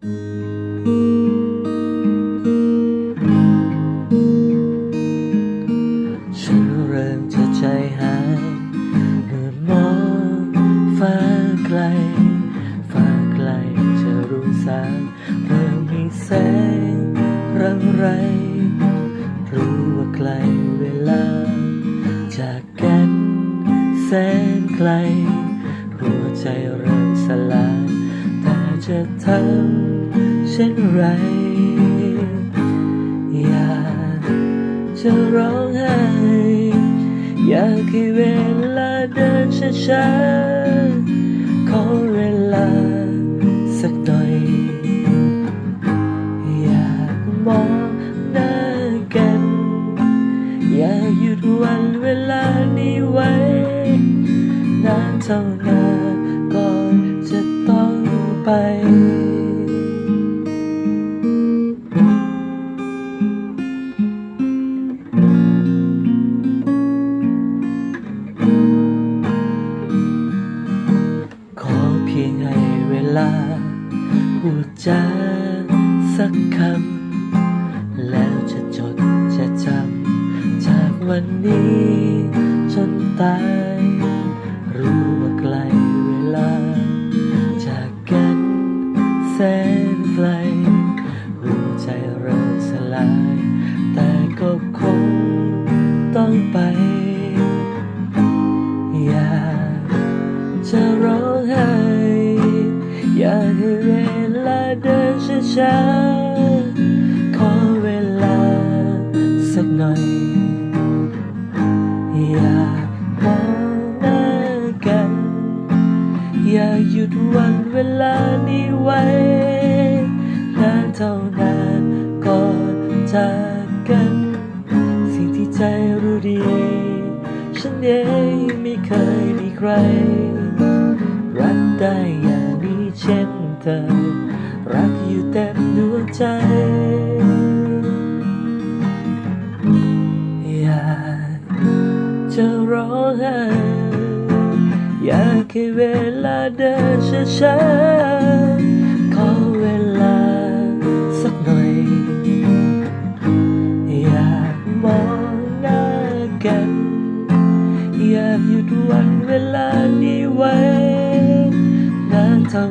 ฉันเริ่มจะใจหายเมื่อมองฟ้าไกล ฟ้าไกลจะรู้สางเริ่มมีแสงรังไร รู้ว่าไกลเวลา จากกันแสนไกล หัวใจเริ่มสลาย จะทำเช่นไร อยากจะร้องไห้ อยากให้เวลาเดินช้าๆขอเวลาสักหน่อย อยากมองหน้ากัน อยากหยุดวันเวลานี้ไว้ นานเท่านานก่อน ไปขอเพียงให้เวลาพูดจาสักคำ แล้วจะจดจะจำ จากวันนี้จนตายรู้ จะร้องไห้ อยากให้เวลาเดินช้าๆ ขอเวลาสักหน่อย อยากมองหน้ากัน อยากหยุดวันเวลานี้ไว้นานเท่านานก่อนจากกัน สิ่งที่ใจรู้ดี ฉันเองไม่เคยมีใคร อ รักอยู่เต็มดวงใจ อยากจะร้องไห้อยากให้เวลาเดินช้าๆขอเวลาสักหน่อย อยากมองหน้ากัน อยากหยุดวันเวลานี้ไว้ นานเท่า